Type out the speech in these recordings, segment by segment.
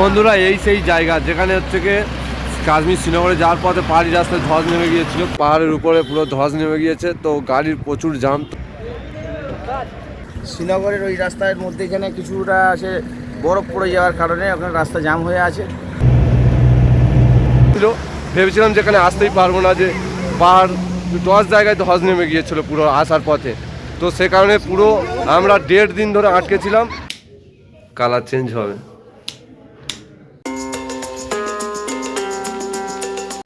বন্ধুরা এই সেই জায়গা যেখানে হচ্ছে গিয়ে কাশ্মীর শ্রীনগরে যাওয়ার পথে পাহাড়ি রাস্তায় ধস নেমে গিয়েছিল। পাহাড়ের উপরে পুরো ধস নেমে গিয়েছে তো গাড়ির প্রচুর জাম শ্রীনগরের ওই রাস্তার মধ্যে এখানে কিছুটা আছে বরফ পড়ে যাওয়ার কারণে ওখানে রাস্তা জাম হয়ে আছে। ছিল ভেবেছিলাম যেখানে আসতেই পারব না যে পাহাড় দশ জায়গায় ধস নেমে গিয়েছিল পুরো আসার পথে। তো সে কারণে পুরো আমরা দেড় দিন ধরে আটকেছিলাম কালার চেঞ্জ হবে।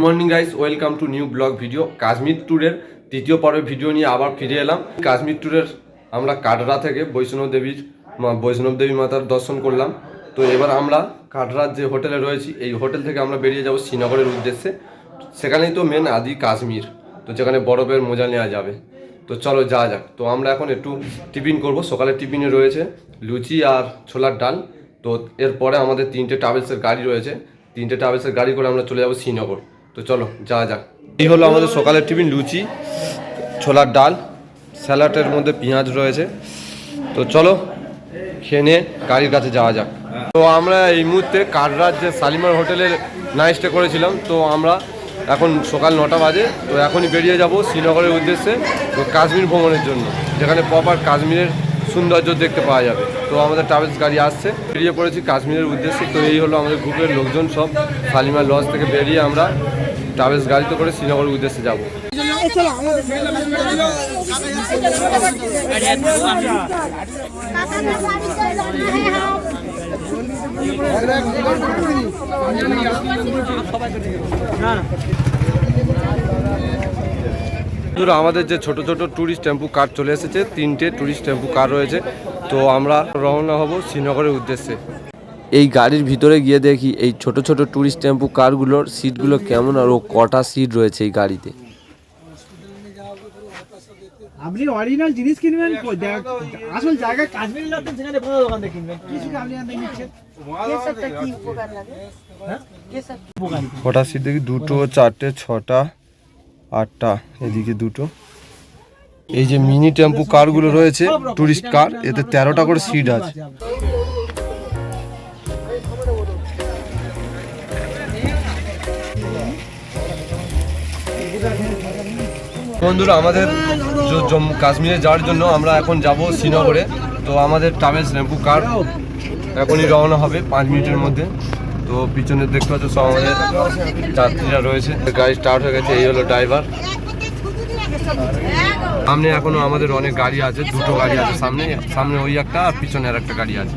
Morning guys welcome to new blog video Kashmir ট্যুরের তৃতীয় পর্বের ভিডিও নিয়ে আবার ফিরে এলাম। কাশ্মীর ট্যুরের আমরা কাটরা থেকে বৈষ্ণব দেবীর বৈষ্ণব দেবী মাতার দর্শন করলাম। তো এবার আমরা কাটরার যে হোটেলে রয়েছি, এই হোটেল থেকে আমরা বেরিয়ে যাব শ্রীনগরের উদ্দেশ্যে। সেখানেই তো মেন আদি কাশ্মীর। তো যেখানে বরফের মজা নেওয়া যাবে। তো চলো যাওয়া যাক। তো আমরা এখন একটু টিফিন করব। সকালে টিফিনে রয়েছে লুচি আর ছোলার ডাল। তো এরপরে আমাদের তিনটে ট্রাভেলসের গাড়ি রয়েছে। তিনটে ট্রাভেলসের গাড়ি করে আমরা চলে যাব শ্রীনগর। তো চলো, যাওয়া যাক। এই হলো আমাদের সকালের টিফিন, লুচি, ছোলার ডাল, স্যালাডের মধ্যে পেঁয়াজ রয়েছে। তো চলো, খেয়ে গাড়ির কাছে যাওয়া যাক। তো আমরা এই মুহূর্তে কাটরার যে শালিমার হোটেলের নাইট স্টে করেছিলাম, তো আমরা এখন সকাল নটা বাজে, তো এখনই বেরিয়ে যাব শ্রীনগরের উদ্দেশ্যে, তো কাশ্মীর ভ্রমণের জন্য, যেখানে প্রপার কাশ্মীরের সৌন্দর্য দেখতে পাওয়া যাবে। তো আমাদের ট্রাভেলস গাড়ি আসছে, বেরিয়ে পড়েছি কাশ্মীরের উদ্দেশ্যে, তো এই হলো আমাদের গ্রুপের লোকজন সব, শালিমার লজ থেকে বেরিয়ে আমরা ট্রাভেলস গাড়িতে করে শ্রীনগরের উদ্দেশ্যে যাব। আমাদের যে ছোট ছোট ট্যুরিস্ট টেম্পু কার চলে এসেছে, তিনটে ট্যুরিস্ট টেম্পু কার রয়েছে। তো আমরা রওনা হব শ্রীনগরের উদ্দেশ্যে। এই গাড়ির ভিতরে গিয়ে দেখি এই ছোট ছোট ট্যুরিস্ট টেম্পু কারগুলোর সিটগুলো কেমন আর ও কটা সিট রয়েছে এই গাড়িতে। আপনি অরিজিনাল জিনিস কিনবেন আসল জায়গা কাশ্মীর না তো যেখানে কোনো দোকান থেকে কিনবেন। কিছু আপনি এখান থেকে নিচ্ছেন কটা সিট দেখি? দুটো চারটে ছটা আটটা এদিকে দুটো। এই যে মিনি টেম্পু কারগুলো রয়েছে ট্যুরিস্ট কার এতে তেরোটা করে সিট আছে। বন্ধুরা, আমাদের জম্মু কাশ্মীরে যাওয়ার জন্য আমরা এখন যাব শ্রীনগরে। তো আমাদের ট্রাভেলস টেম্পু কার? এখনই রওনা হবে পাঁচ মিনিটের মধ্যে। তো পিছনে দেখতে পাচ্ছ সব আমাদের যাত্রীরা রয়েছে। গাড়ি স্টার্ট হয়ে গেছে, এই হলো ড্রাইভার সামনে এখনও আমাদের অনেক গাড়ি আছে, দুটো গাড়ি আছে সামনে। সামনে ওই একটা আর পিছনে আর একটা গাড়ি আছে।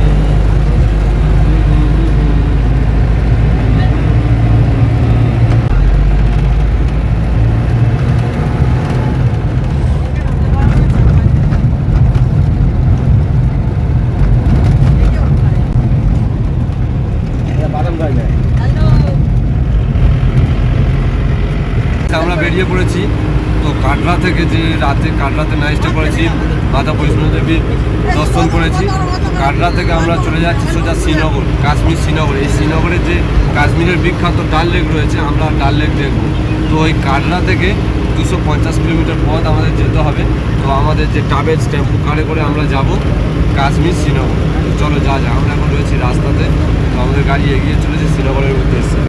বেরিয়ে পড়েছি। তো কাটরা থেকে যে রাতে কাটরাতে নাইট স্টে করেছি মাতা বৈষ্ণব দেবীর দর্শন করেছি। কাটরা থেকে আমরা চলে যাচ্ছি সোজা শ্রীনগর, কাশ্মীর শ্রীনগর। এই শ্রীনগরে যে কাশ্মীরের বিখ্যাত ডাল লেক রয়েছে, আমরা ডাল লেক দেখব। তো ওই কাটরা থেকে দুশো পঞ্চাশ কিলোমিটার পথ আমাদের যেতে হবে। তো আমাদের যে ট্রাভেলস টেম্পু কারে করে আমরা যাব কাশ্মীর শ্রীনগর। চলো যা যা, আমরা এখন রয়েছি রাস্তাতে। তো আমাদের গাড়ি এগিয়ে চলেছে শ্রীনগরের উদ্দেশ্যে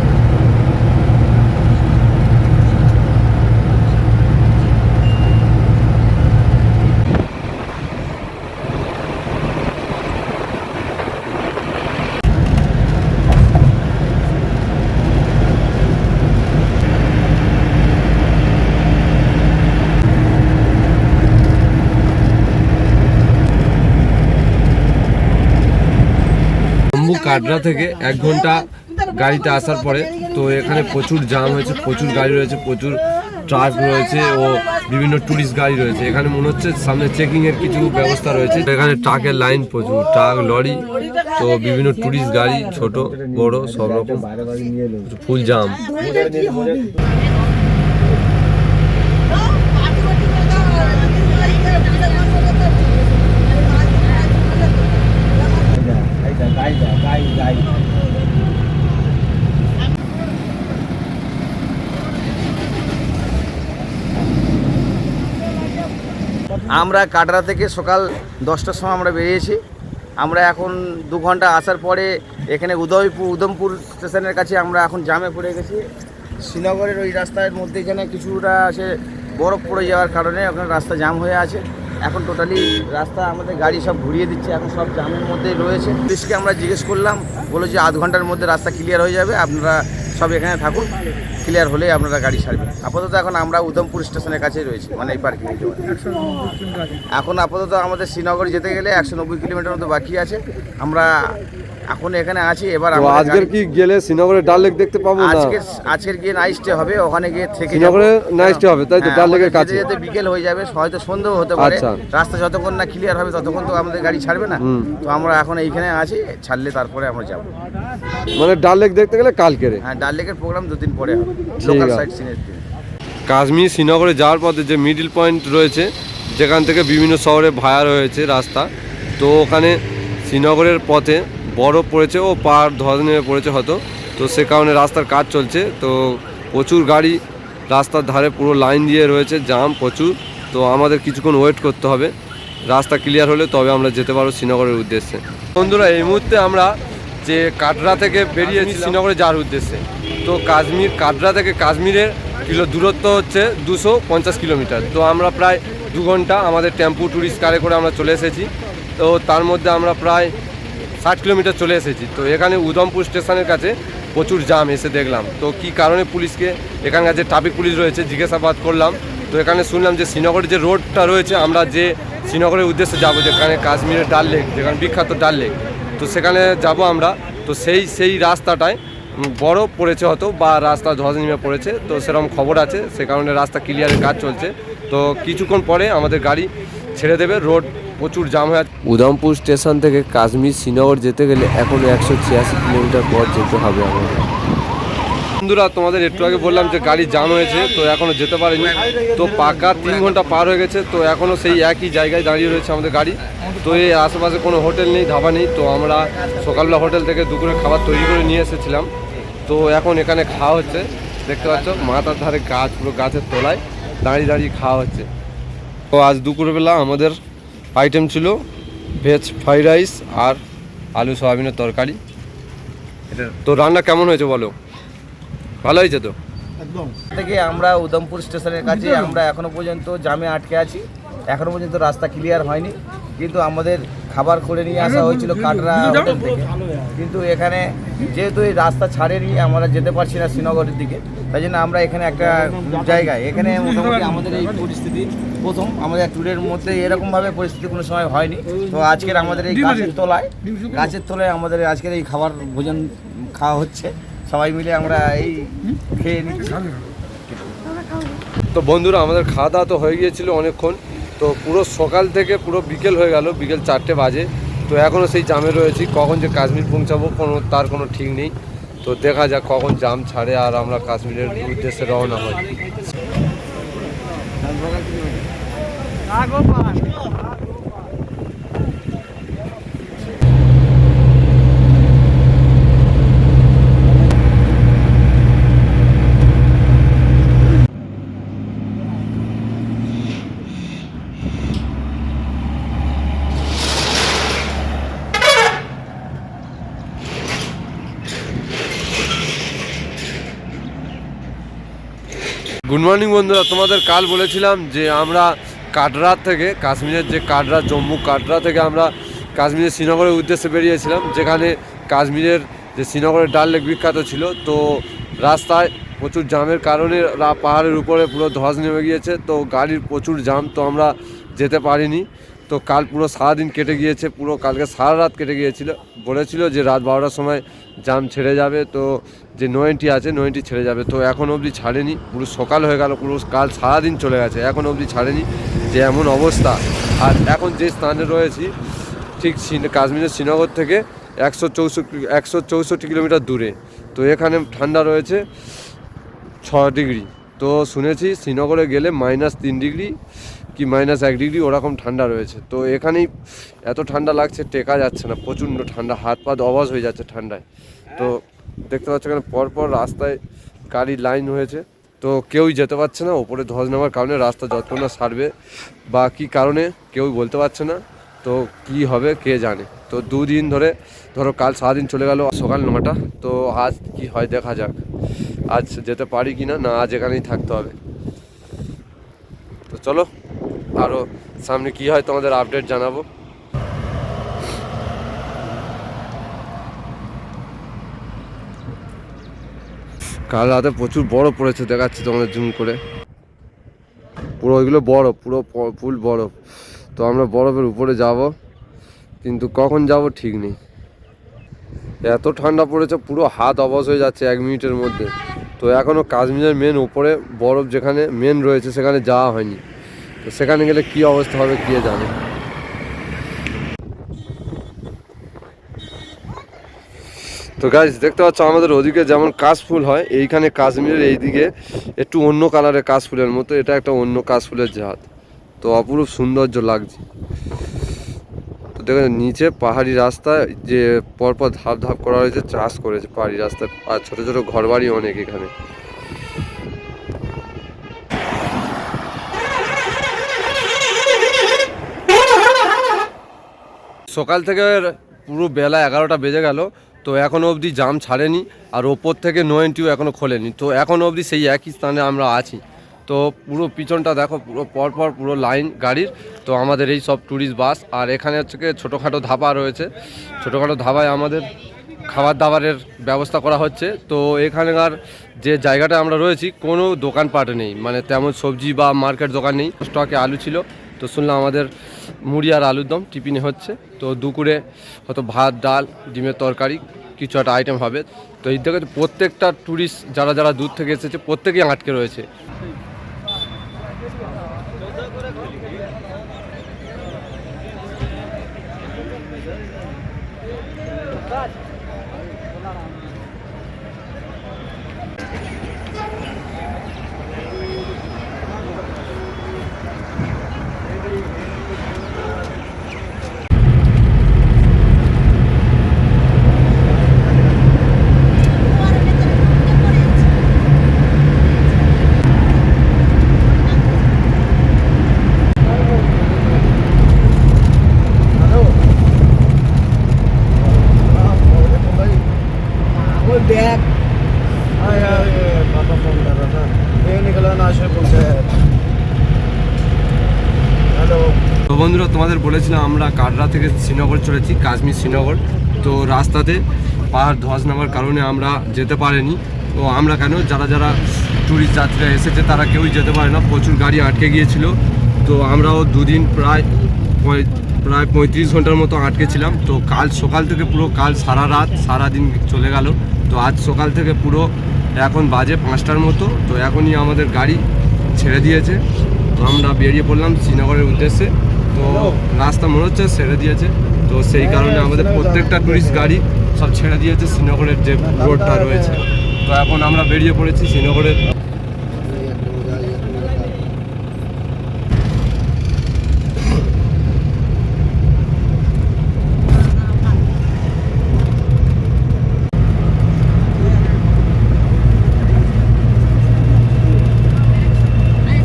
জম্মু কাটরা থেকে এক ঘণ্টা গাড়িতে আসার পরে তো এখানে প্রচুর জাম হয়েছে, প্রচুর গাড়ি রয়েছে, প্রচুর ট্রাক রয়েছে ও বিভিন্ন টুরিস্ট গাড়ি রয়েছে। এখানে মনে হচ্ছে সামনে চেকিং এর কিছু ব্যবস্থা রয়েছে। এখানে ট্রাকের লাইন প্রচুর, ট্রাক, লরি, তো বিভিন্ন টুরিস্ট গাড়ি, ছোট, বড়, সব রকম ফুল জাম আমরা কাটরা থেকে সকাল দশটার সময় আমরা বেরিয়েছি। আমরা এখন দু ঘণ্টা আসার পরে এখানে উদয়পুর উদমপুর স্টেশনের কাছে আমরা এখন জামে পড়ে গেছি। শ্রীনগরের ওই রাস্তার মধ্যে এখানে কিছুটা সে বরফ পড়ে যাওয়ার কারণে ওখানে রাস্তা জাম হয়ে আছে। এখন টোটালি রাস্তা, আমাদের গাড়ি সব ঘুরিয়ে দিচ্ছে, এখন সব জামের মধ্যে রয়েছে। পুলিশকে আমরা জিজ্ঞেস করলাম বলো যে আধ ঘণ্টার মধ্যে রাস্তা ক্লিয়ার হয়ে যাবে, আপনারা সব এখানে থাকুন ক্লিয়ার হলে আপনারা গাড়ি ছাড়বেন। আপাতত এখন আমরা উদমপুর স্টেশনের কাছেই রয়েছি মানে এই পার্কিং এখন আপাতত আমাদের শ্রীনগর যেতে গেলে একশো নব্বই কিলোমিটার মতো বাকি আছে। আমরা এখন এখানে আছি এবার তো আমাদের আজকের কি গেলে শ্রীনগরে ডাল লেক দেখতে পাবো না আজকের আজকের গিয়ে নাইট স্টে হবে ওখানে গিয়ে থেকে শ্রীনগরে যাব। night হবে, তাই তো? হ্যাঁ, ডাল লেকের কাছে? যেতে বিকেল হয়ে যাবে হয়তো সন্ধ্যেও হতে পারে আচ্ছা। রাস্তা যতক্ষণ না ক্লিয়ার হবে ততক্ষণ তো আমাদের গাড়ি ছাড়বে না তো আমরা এখন এইখানে আছি ছাড়লে তারপরে আমরা যাব মানে ডাল লেক দেখতে গেলে কালকেরে হ্যাঁ ডাল লেকের প্রোগ্রাম দুদিন পরে হবে লোকাল। সাইট সিনের দিন কাশ্মীর শ্রীনগরে যাওয়ার পথে যে মিডিল পয়েন্ট রয়েছে যেখান থেকে বিভিন্ন শহরে ভায়া রয়েছে রাস্তা তো ওখানে শ্রীনগরের পথে বরফ পড়েছে ও পাহাড় ধস নেমে পড়েছে হয়তো। তো সে কারণে রাস্তার কাজ চলছে। তো প্রচুর গাড়ি রাস্তার ধারে পুরো লাইন দিয়ে রয়েছে জাম প্রচুর। তো আমাদের কিছুক্ষণ ওয়েট করতে হবে। রাস্তা ক্লিয়ার হলে তবে আমরা যেতে পারব শ্রীনগরের উদ্দেশ্যে। বন্ধুরা এই মুহূর্তে আমরা যে কাটরা থেকে বেরিয়েছি শ্রীনগরে যাওয়ার উদ্দেশ্যে। তো কাশ্মীর কাটরা থেকে কাশ্মীরের কিলো দূরত্ব হচ্ছে দুশো পঞ্চাশ কিলোমিটার। তো আমরা প্রায় দু ঘণ্টা আমাদের টেম্পু ট্যুরিস্ট কারে করে আমরা চলে এসেছি। তো তার মধ্যে আমরা প্রায় ষাট কিলোমিটার চলে এসেছি। তো এখানে উদমপুর স্টেশনের কাছে প্রচুর জাম এসে দেখলাম। তো কি কারণে পুলিশকে এখানকার যে ট্রাফিক পুলিশ রয়েছে জিজ্ঞাসাবাদ করলাম। তো এখানে শুনলাম যে শ্রীনগরের যে রোডটা রয়েছে, আমরা যে শ্রীনগরের উদ্দেশ্যে যাব যেখানে কাশ্মীরের ডাল লেক যেখানে বিখ্যাত ডাল লেক তো সেখানে যাব আমরা। তো সেই সেই রাস্তাটায় বরফ পড়েছে হয়তো বা রাস্তা ধস নেমে পড়েছে। তো সেরকম খবর আছে, সে কারণে রাস্তা ক্লিয়ারের কাজ চলছে। তো কিছুক্ষণ পরে আমাদের গাড়ি ছেড়ে দেবে রোড প্রচুর জাম হয়ে আছে। উদমপুর স্টেশন থেকে কাশ্মীর শ্রীনগর যেতে গেলে এখনও একশো ছিয়াশি কিলোমিটার পর যেতে হবে আমাদের। বন্ধুরা তোমাদের একটু আগে বললাম যে গাড়ি জাম হয়েছে তো এখনও যেতে পারেনি। তো পাকা তিন ঘণ্টা পার হয়ে গেছে তো এখনও সেই একই জায়গায় দাঁড়িয়ে রয়েছে আমাদের গাড়ি। তো এই আশেপাশে কোনো হোটেল নেই ধাবা নেই তো আমরা সকালবেলা হোটেল থেকে দুপুরে খাবার তৈরি করে নিয়ে এসেছিলাম। তো এখন এখানে খাওয়া হচ্ছে দেখতে পাচ্ছ মাথার ধারে গাছ পুরো গাছের তলায় দাঁড়িয়ে দাঁড়িয়ে খাওয়া হচ্ছে। তো আজ দুপুরবেলা আমাদের আইটেম ছিল ভেজ ফ্রাইড রাইস আর আলু সয়াবিনের তরকারি। তো রান্না কেমন হয়েছে বলো? ভালো হয়েছে তো? একদম। থেকে আমরা উদমপুর স্টেশনের কাছে আমরা এখনও পর্যন্ত জামে আটকে আছি। এখনও পর্যন্ত রাস্তা ক্লিয়ার হয়নি। কিন্তু আমাদের খাবার করে নিয়ে আসা হয়েছিল কাটরা হোটেল থেকে। কিন্তু এখানে যেহেতু এই রাস্তা ছাড়েনি আমরা যেতে পারছি না শ্রীনগরের দিকে। তাই জন্য আমরা এখানে একটা জায়গায় এখানে মোটামুটি আমাদের এই পরিস্থিতি প্রথম। আমাদের ট্যুরের মধ্যে এরকমভাবে পরিস্থিতি কোনো সময় হয়নি। তো আজকের আমাদের এই গাছের তলায় গাছের তলায় আমাদের আজকের এই খাবার ভোজন খাওয়া হচ্ছে। সবাই মিলে আমরা এই খেয়ে নিচ্ছি। তো বন্ধুরা আমাদের খাওয়া দাওয়া তো হয়ে গিয়েছিল অনেকক্ষণ। তো পুরো সকাল থেকে পুরো বিকেল হয়ে গেল, বিকেল চারটে বাজে। তো এখনও সেই জামে রয়েছি, কখন যে কাশ্মীর পৌঁছাবো কোনো, তার কোনো ঠিক নেই। তো দেখা যাক কখন জাম ছাড়ে আর আমরা কাশ্মীরের উদ্দেশ্যে রওনা হই। গুড মর্নিং বন্ধুরা। তোমাদের কাল বলেছিলাম যে আমরা কাটরা থেকে, কাশ্মীরের যে কাটরা, জম্মু কাটরা থেকে আমরা কাশ্মীরের শ্রীনগরের উদ্দেশ্যে বেরিয়েছিলাম, যেখানে কাশ্মীরের যে শ্রীনগরের ডাল লেক বিখ্যাত ছিল, তো রাস্তায় প্রচুর জামের কারণে পাহাড়ের উপরে পুরো ধস নেমে গিয়েছে, তো গাড়ির প্রচুর জাম, তো আমরা যেতে পারিনি। তো কাল পুরো সারাদিন কেটে গিয়েছে, পুরো কালকে সারা রাত কেটে গিয়েছিল, বলেছিল যে রাত বারোটার সময় জাম ছেড়ে যাবে, তো যে নোয়েন্টি আছে, নোয়েন্টি ছেড়ে যাবে। তো এখন অবধি ছাড়েনি। পুরো সকাল হয়ে গেল, পুরো কাল সারাদিন চলে গেছে। এখন অবধি ছাড়েনি। যে এমন অবস্থা। আর এখন যে স্থানে রয়েছি, ঠিক কাশ্মীরের শ্রীনগর থেকে একশো চৌষট্টি একশো চৌষট্টি কিলোমিটার দূরে। তো এখানে ঠান্ডা রয়েছে ছ ডিগ্রি। তো শুনেছি শ্রীনগরে গেলে মাইনাস তিন ডিগ্রি কি মাইনাস এক ডিগ্রি ওরকম ঠান্ডা রয়েছে। তো এখানেই এত ঠান্ডা লাগছে, টেকা যাচ্ছে না। প্রচণ্ড ঠান্ডা, হাত পা অবাজ হয়ে যাচ্ছে ঠান্ডায়। তো দেখতে পাচ্ছ এখানে পরপর রাস্তায় গাড়ির লাইন হয়েছে। তো কেউই যেতে পারছে না, ওপরে ধস নেওয়ার কারণে রাস্তা যতক্ষণ না সারবে বা কী কারণে কেউ বলতে পারছে না। তো কি হবে কে জানে। তো দুদিন ধরে ধরো কাল সারাদিন চলে গেল সকাল নটা, তো আজ কি হয় দেখা যাক। আজ যেতে পারি কি না না আজ এখানেই থাকতে হবে। তো চলো আরও সামনে কি হয় তোমাদের আপডেট জানাব। কাল রাতে প্রচুর বরফ পড়েছে, দেখাচ্ছি তোমাদের জুম করে। পুরো ওইগুলো বরফ, পুরো ফুল বরফ। তো আমরা বরফের উপরে যাব, কিন্তু কখন যাব ঠিক নেই। এত ঠান্ডা পড়েছে, পুরো হাত অবশ হয়ে যাচ্ছে এক মিনিটের মধ্যে। তো এখনও কাশ্মীরের মেন উপরে বরফ যেখানে মেন রয়েছে, সেখানে যাওয়া হয়নি। তো সেখানে গেলে কি অবস্থা হবে কে জানে? তো গাছ দেখতে পাচ্ছ আমাদের ওদিকে যেমন কাশফুল হয়, এইখানে কাশ্মীরের এইদিকে একটু অন্য কালারের কাশফুলের মতো, এটা একটা অন্য কাশফুলের জাত। তো অপরূপ সৌন্দর্য লাগছে। তো দেখেন নিচে পাহাড়ি রাস্তায় যে পরপর ধাপ ধাপ করা হয়েছে, চাষ করেছে পাহাড়ি রাস্তায়। আর ছোট ছোট ঘরবাড়ি অনেক এখানে। সকাল থেকে পুরো বেলা এগারোটা বেজে গেল। তো এখনও অবধি জাম ছাড়েনি আর ওপর থেকে নো এন্ট্রিও এখনও খোলেনি। তো এখনও অবধি সেই একই স্থানে আমরা আছি। তো পুরো পিছনটা দেখো, পুরো পরপর পুরো লাইন গাড়ির। তো আমাদের এই সব ট্যুরিস্ট বাস আর এখানে হচ্ছে ছোটোখাটো ধাবা রয়েছে। ছোটোখাটো ধাবায় আমাদের খাবার দাবারের ব্যবস্থা করা হচ্ছে। তো এখানকার যে জায়গাটা আমরা রয়েছি, কোনো দোকানপাট নেই। মানে তেমন সবজি বা মার্কেট দোকান নেই। স্টকে আলু ছিল। তো শুনলাম আমাদের মুড়ি আর আলুর দম, টিফিনে হচ্ছে। তো দুপুরে হয়তো ভাত, ডাল, ডিমের তরকারি, কিছু একটা আইটেম হবে। তো এই থেকে প্রত্যেকটা ট্যুরিস্ট যারা যারা দূর থেকে এসেছে, প্রত্যেকেই আটকে রয়েছে। তোমাদের বলেছিলাম, আমরা কাটরা থেকে শ্রীনগর চলেছি, কাশ্মীর শ্রীনগর। তো রাস্তাতে পাহাড় ধস নামার কারণে আমরা যেতে পারিনি। তো আমরা কেন, যারা যারা ট্যুরিস্ট যাত্রীরা এসেছে, তারা কেউই যেতে পারে না। প্রচুর গাড়ি আটকে গিয়েছিল। তো আমরাও দুদিন প্রায় প্রায় পঁয়ত্রিশ ঘণ্টার মতো আটকে ছিলাম। তো কাল সকাল থেকে পুরো, কাল সারা রাত সারা দিন চলে গেল। তো আজ সকাল থেকে পুরো এখন বাজে পাঁচটার মতো। তো এখনই আমাদের গাড়ি ছেড়ে দিয়েছে। তো আমরা বেরিয়ে পড়লাম শ্রীনগরের উদ্দেশ্যে। তো রাস্তা মনে হচ্ছে ছেড়ে দিয়েছে। তো সেই কারণে আমাদের প্রত্যেকটা টুরিস্ট গাড়ি সব ছেড়ে দিয়েছে শ্রীনগরের যে রোডটা রয়েছে। তো এখন আমরা বেরিয়ে পড়েছি শ্রীনগরের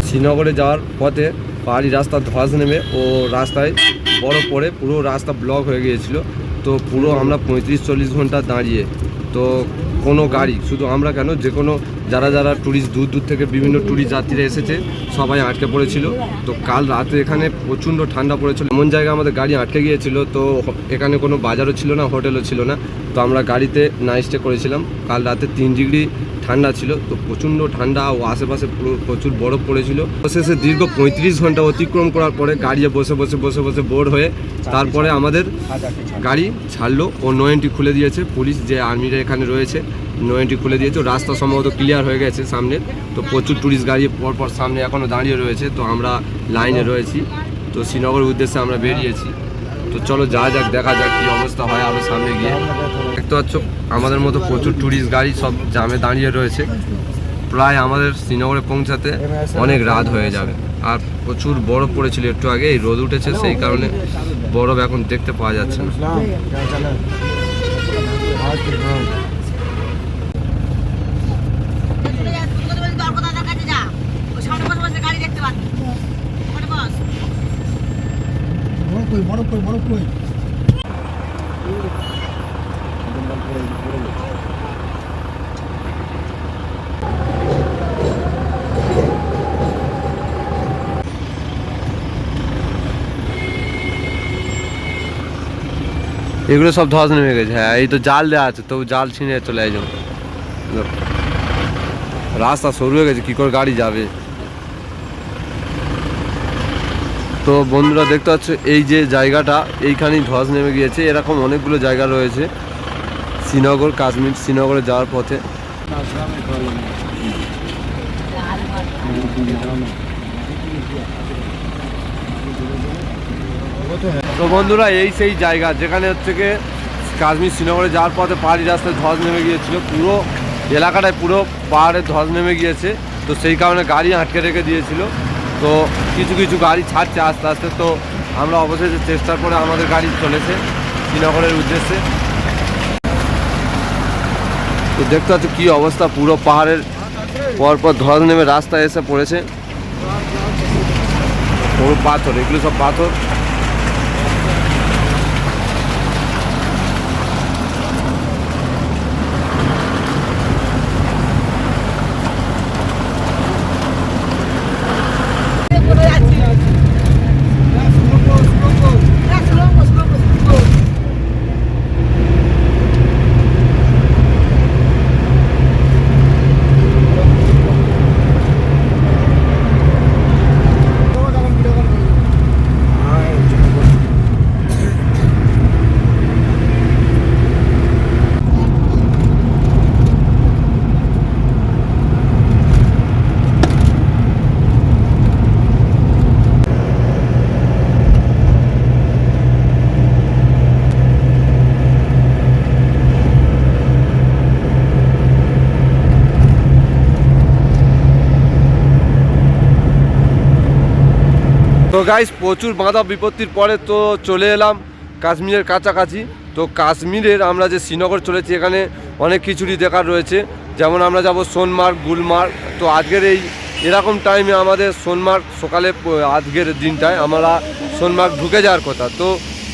শ্রীনগরে যাওয়ার পথে পাহাড়ি রাস্তা ধস নেমে ও রাস্তায় বরফ পড়ে, পুরো রাস্তা ব্লক হয়ে গিয়েছিল। তো পুরো আমরা পঁয়ত্রিশ চল্লিশ ঘণ্টা দাঁড়িয়ে, তো কোনো গাড়ি, শুধু আমরা কেন, যে কোনো যারা যারা ট্যুরিস্ট দূর দূর থেকে বিভিন্ন ট্যুরিস্ট যাত্রীরা এসেছে, সবাই আটকে পড়েছিল। তো কাল রাতে এখানে প্রচণ্ড ঠান্ডা পড়েছিল। এমন জায়গায় আমাদের গাড়ি আটকে গিয়েছিল, তো এখানে কোনো বাজারও ছিল না, হোটেলও ছিল না। তো আমরা গাড়িতে নাইট স্টে করেছিলাম। কাল রাতে তিন ডিগ্রি ঠান্ডা ছিল, তো প্রচণ্ড ঠান্ডা ও আশেপাশে প্রচুর বরফ পড়েছিল। শেষে দীর্ঘ পঁয়ত্রিশ ঘণ্টা অতিক্রম করার পরে গাড়ি বসে বসে বসে বসে বোর হয়ে তারপরে আমাদের গাড়ি ছাড়লো ও নয়েনটি খুলে দিয়েছে। পুলিশ যে আর্মিরা এখানে রয়েছে, নয়েনটি খুলে দিয়েছে। রাস্তা সম্ভবত ক্লিয়ার হয়ে গেছে সামনে। তো প্রচুর টুরিস্ট গাড়ি পরপর সামনে এখনও দাঁড়িয়ে রয়েছে। তো আমরা লাইনে রয়েছি। তো শ্রীনগর উদ্দেশ্যে আমরা বেরিয়েছি। তো চলো যা যাক, দেখা যাক কি অবস্থা হয় আরও সামনে গিয়ে। দেখতে পাচ্ছ, আমাদের মতো প্রচুর টুরিস্ট গাড়ি সব জামে দাঁড়িয়ে রয়েছে। প্রায় আমাদের শ্রীনগরে পৌঁছাতে অনেক রাত হয়ে যাবে। আর প্রচুর বরফ পড়েছিল একটু আগে এই রোদ উঠেছে, সেই কারণে বরফ এখন দেখতে পাওয়া যাচ্ছে না। কই বরফ কই বরফ কই এগুলো সব ধস নেমে গেছে হ্যাঁ এই তো জাল দেওয়া আছে তো জাল ছিঁড়ে চলে যাই রাস্তা সরু হয়ে গেছে কি করে গাড়ি যাবে তো বন্ধুরা দেখতে পাচ্ছ, এই যে জায়গাটা, এইখানেই ধস নেমে গিয়েছে। এরকম অনেকগুলো জায়গা রয়েছে। শ্রীনগর, কাশ্মীর, শ্রীনগরে যাওয়ার পথে। তো বন্ধুরা, এই সেই জায়গা, যেখানে হচ্ছে গিয়ে কাশ্মীর, শ্রীনগরে যাওয়ার পথে পাহাড়ি রাস্তায় ধস নেমে গিয়েছিল। পুরো এলাকাটায় পুরো পাহাড়ে ধস নেমে গিয়েছে। তো সেই কারণে গাড়ি আটকে রেখে দিয়েছিল। তো কিছু কিছু গাড়ি ছাড়ছে আস্তে আস্তে, তো আমরা অবশেষে চেষ্টা করে আমাদের গাড়ি চলেছে শ্রীনগরের উদ্দেশ্যে। তো দেখতে পাচ্ছ কী অবস্থা, পুরো পাহাড়ের পরপর ধর নেমে রাস্তা এসে পড়েছে। পুরো পাথর, এগুলো সব পাথর। তো গাইস প্রচুর বাঁধা বিপত্তির পরে তো চলে এলাম কাশ্মীরের কাছাকাছি। তো কাশ্মীরের আমরা যে শ্রীনগর চলেছি, এখানে অনেক কিছুরই দেখার রয়েছে। যেমন আমরা যাব সোনমার্গ, গুলমার্গ। তো আজকের এই এরকম টাইমে আমাদের সোনমার্গ সকালে আজকের দিনটায় আমরা সোনমার্গ ঢুকে যাওয়ার কথা। তো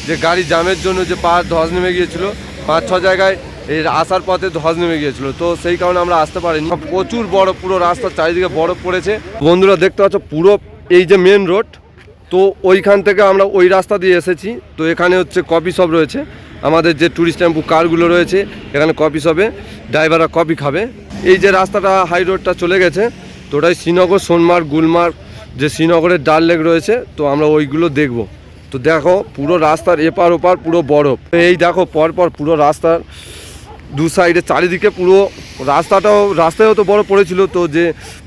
যে গাড়ি জামের জন্য যে পাহাড় ধস নেমে গিয়েছিল পাঁচ ছ জায়গায় এই আসার পথে ধস নেমে গিয়েছিল। তো সেই কারণে আমরা আসতে পারিনি। প্রচুর বড় পুরো রাস্তা চারিদিকে বরফ পড়েছে। বন্ধুরা, দেখতে পাচ্ছ পুরো এই যে মেন রোড তো ওইখান থেকে আমরা ওই রাস্তা দিয়ে এসেছি। তো এখানে হচ্ছে কফি শপ রয়েছে। আমাদের যে ট্যুরিস্ট টেম্পু কারগুলো রয়েছে, এখানে কফি শপে ড্রাইভাররা কফি খাবে। এই যে রাস্তাটা হাই রোডটা চলে গেছে, তো ওটাই শ্রীনগর, সোনমার্গ, গুলমার্গ, যে শ্রীনগরের ডাল লেক রয়েছে, তো আমরা ওইগুলো দেখব। তো দেখো, পুরো রাস্তার এপার ওপার পুরো বরফ। এই দেখো, পরপর পুরো রাস্তার দু সাইডে চারিদিকে পুরো রাস্তাটাও, রাস্তায়ও তো বরফ পড়েছিল, তো যে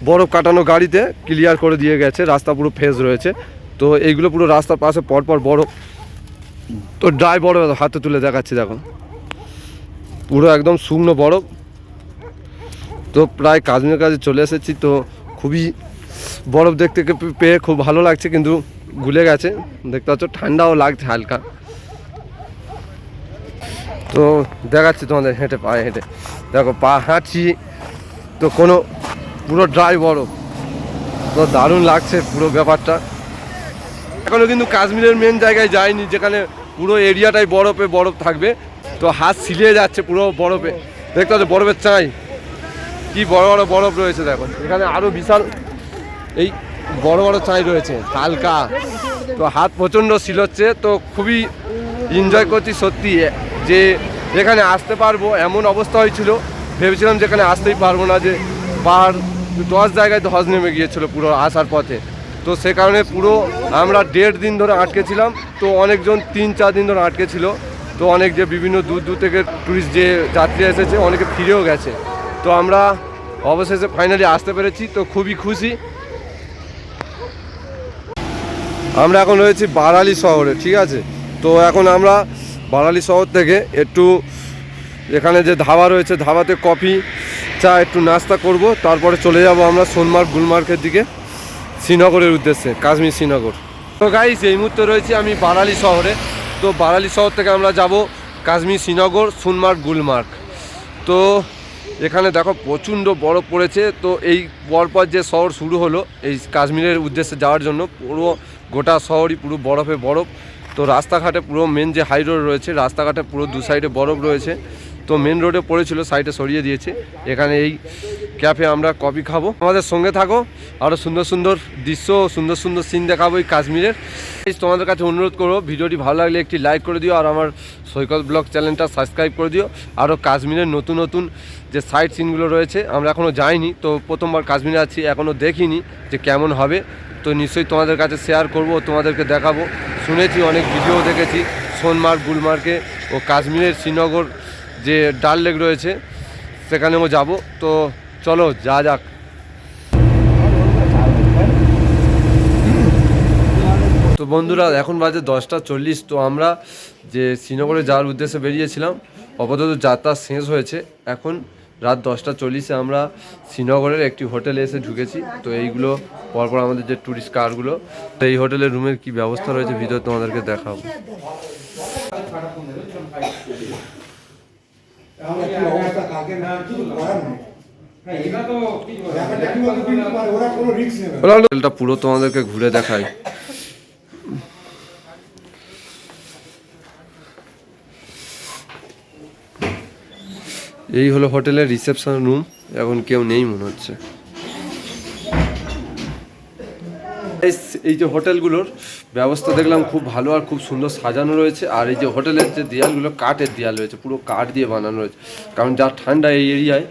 বরফ কাটানো গাড়িতে ক্লিয়ার করে দিয়ে গেছে, রাস্তা পুরো ফেজ রয়েছে। তো এইগুলো পুরো রাস্তার পাশে পরপর বরফ তো ড্রাই বরফ হাতে তুলে দেখাচ্ছি দেখো। পুরো একদম শুকনো বরফ তো প্রায় কাশ্মীর কাজে চলে এসেছি তো খুবই বরফ দেখতে পেয়ে খুব ভালো লাগছে কিন্তু গুলে গেছে। দেখতে পাচ্ছ ঠান্ডাও লাগছে হালকা। তো দেখাচ্ছি তোমাদের হেঁটে পায়ে হেঁটে। দেখো পা হাঁটছি। তো কোনো পুরো ড্রাই বরফ। তো দারুণ লাগছে পুরো ব্যাপারটা। এখনও কিন্তু কাশ্মীরের মেন জায়গায় যায়নি, যেখানে পুরো এরিয়াটাই বরফে, বরফ থাকবে। তো হাত সিলিয়ে যাচ্ছে পুরো বরফে। দেখতে পাচ্ছ, বরফের চাই কি বড় বড় বরফ রয়েছে দেখো। এখানে আরও বিশাল এই বড় বড় চাই রয়েছে, হালকা। তো হাত প্রচণ্ড সিলোচ্ছে তো খুবই এনজয় করছি সত্যি। যে এখানে আসতে পারব, এমন অবস্থা হয়েছিল। ভেবেছিলাম যেখানে আসতেই পারব না, যে পাহাড়, দশ জায়গায় ধস নেমে গিয়েছিল পুরো আসার পথে। তো সে কারণে পুরো আমরা দেড় দিন ধরে আটকে ছিলাম। তো অনেকজন তিন চার দিন ধরে আটকে ছিল। তো অনেক যে বিভিন্ন দূর দূর থেকে টুরিস্ট যে যাত্রী এসেছে, অনেকে ফিরেও গেছে। তো আমরা অবশেষে ফাইনালি আসতে পেরেছি। তো খুবই খুশি। আমরা এখন রয়েছি বারালি শহরে, ঠিক আছে? তো এখন আমরা বারালি শহর থেকে একটু এখানে যে ধাবা রয়েছে, ধাবাতে কফি চা একটু নাস্তা করব। তারপরে চলে যাব আমরা সোনমার্গ, গুলমার্গের দিকে। শ্রীনগরের উদ্দেশ্যে, কাশ্মীর শ্রীনগর। তো গাইস এই মুহূর্তে রয়েছি আমি বারালি শহরে। তো বারালি শহর থেকে আমরা যাব কাশ্মীর শ্রীনগর, সোনমার্গ, গুলমার্গ। তো এখানে দেখো প্রচণ্ড বরফ পড়েছে। তো এই পরপর যে শহর শুরু হলো, এই কাশ্মীরের উদ্দেশ্যে যাওয়ার জন্য পুরো গোটা শহরই পুরো বরফে বরফ। তো রাস্তাঘাটে পুরো মেন যে হাই রোড রয়েছে, রাস্তাঘাটে পুরো দু সাইডে বরফ রয়েছে। তো মেন রোডে পড়েছিল সাইডে সরিয়ে দিয়েছে। এখানে এই ক্যাফে আমরা কফি খাব। আমাদের সঙ্গে থাকো আরও সুন্দর সুন্দর দৃশ্য সুন্দর সুন্দর সিন দেখাবো এই কাশ্মীরের। তোমাদের কাছে অনুরোধ করব, ভিডিওটি ভালো লাগলে একটি লাইক করে দিও, আর আমার সৈকত ব্লগ চ্যানেলটা সাবস্ক্রাইব করে দিও। আরও কাশ্মীরের নতুন নতুন যে সাইট সিনগুলো রয়েছে, আমরা এখনও যাইনি, তো প্রথমবার কাশ্মীরে আছি এখনও দেখিনি যে কেমন হবে। তো নিশ্চয়ই তোমাদের কাছে শেয়ার করব তোমাদেরকে দেখাবো। শুনেছি, অনেক ভিডিও দেখেছি, সোনমার্গ, গুলমার্গে ও কাশ্মীরের শ্রীনগর যে ডাল লেক রয়েছে, সেখানেও যাব। তো চলো যা যাক। তো বন্ধুরা, এখন বাজে দশটা চল্লিশ। তো আমরা যে শ্রীনগরে যাওয়ার উদ্দেশ্যে বেরিয়েছিলাম, আপাতত যাত্রা শেষ হয়েছে। এখন রাত দশটা চল্লিশে আমরা শ্রীনগরের একটি হোটেলে এসে ঢুকেছি। তো এইগুলো, পরপর আমাদের যে ট্যুরিস্ট কারগুলো তো এই হোটেলের রুমের কি ব্যবস্থা রয়েছে, ভিডিও তোমাদেরকে দেখাবো। আমার কি অবস্থা কালকে না কিছু করার নেই মানে। হোটেলটা পুরো তোমাদেরকে ঘুরে দেখাই এই হলো হোটেলের রিসেপশন রুম এখন কেউ নেই মনে হচ্ছে। এই- এই যে হোটেলগুলোর ব্যবস্থা দেখলাম খুব ভালো আর খুব সুন্দর সাজানো রয়েছে। আর এই যে হোটেলের যে দেয়ালগুলো, কাঠের দেয়াল রয়েছে, পুরো কাঠ দিয়ে বানানো রয়েছে। কারণ যা ঠান্ডা এই এরিয়ায়,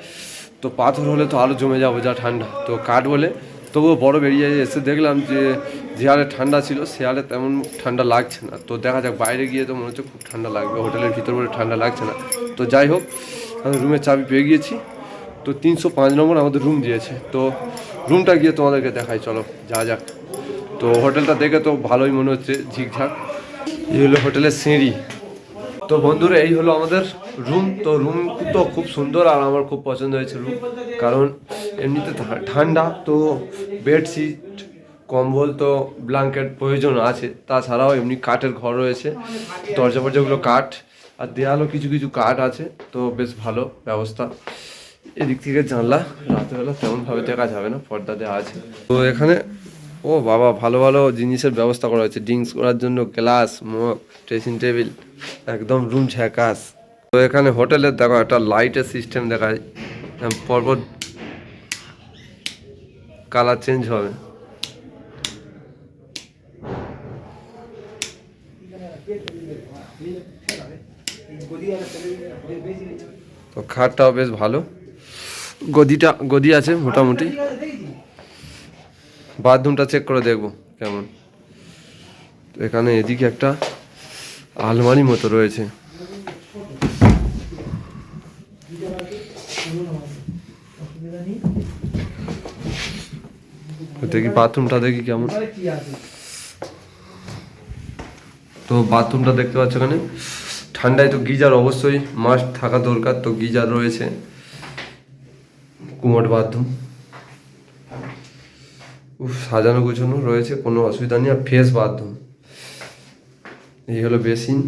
তো পাথর হলে তো আরও জমে যাব যা ঠান্ডা। তো কাঠ বলে তবুও বড় বেরিয়ে এসে দেখলাম যে যে ঠান্ডা ছিল, সে হারে তেমন ঠান্ডা লাগছে না। তো দেখা যাক, বাইরে গিয়ে তো মনে হচ্ছে খুব ঠান্ডা লাগবে, হোটেলের ভিতর বলে ঠান্ডা লাগছে না। তো যাই হোক আমি রুমের চাবি পেয়ে গিয়েছি। তো তিনশো পাঁচ নম্বর আমাদের রুম দিয়েছে। তো রুমটা গিয়ে তোমাদেরকে দেখাই, চলো, যা যাক। তো হোটেলটা দেখে তো ভালোই মনে হচ্ছে ঝিকঝাক। এই হলো হোটেলের সিঁড়ি। তো বন্ধুরা, এই হলো আমাদের রুম তো রুম তো খুব সুন্দর আর আমার খুব পছন্দ হয়েছে রুম কারণ এমনিতে ঠান্ডা, তো বেডশিট কম্বল তো ব্ল্যাঙ্কেট প্রয়োজন আছে। তাছাড়াও এমনি কাঠের ঘর রয়েছে। দরজা ফরজাগুলো কাঠ আর দেয়ালও কিছু কিছু কাঠ আছে। তো বেশ ভালো ব্যবস্থা। এদিক থেকে জানলা রাতেরবেলা তেমনভাবে দেখা যাবে না, পর্দা দেওয়া আছে। তো এখানে ও বাবা, ভালো ভালো জিনিসের ব্যবস্থা করা হয়েছে। ড্রিঙ্কস করার জন্য গ্লাস, মগ, ড্রেসিং টেবিল, একদম রুম ঝ্যাকাস তো এখানে হোটেলের দেখো, একটা লাইটের সিস্টেম দেখায় এম, পরপর কালার চেঞ্জ হবে। তো খাটটাও বেশ ভালো। গদিটা, গদি আছে মোটামুটি। বাথরুমটা চেক করে দেখব, কেমন। এখানে এদিকে একটা আলমারি মতো রয়েছে। দেখি বাথরুমটা দেখি কেমন। তো বাথরুমটা দেখতে পাচ্ছ ওখানে ঠান্ডায় তো গিজার অবশ্যই মাস্ট থাকা দরকার, তো গিজার রয়েছে। কুমোট বাথরুম। উফ সাজানো গুছানো রয়েছে কোনো অসুবিধা নেই আর ফেস বাথরুম। এই হলো বেসিন।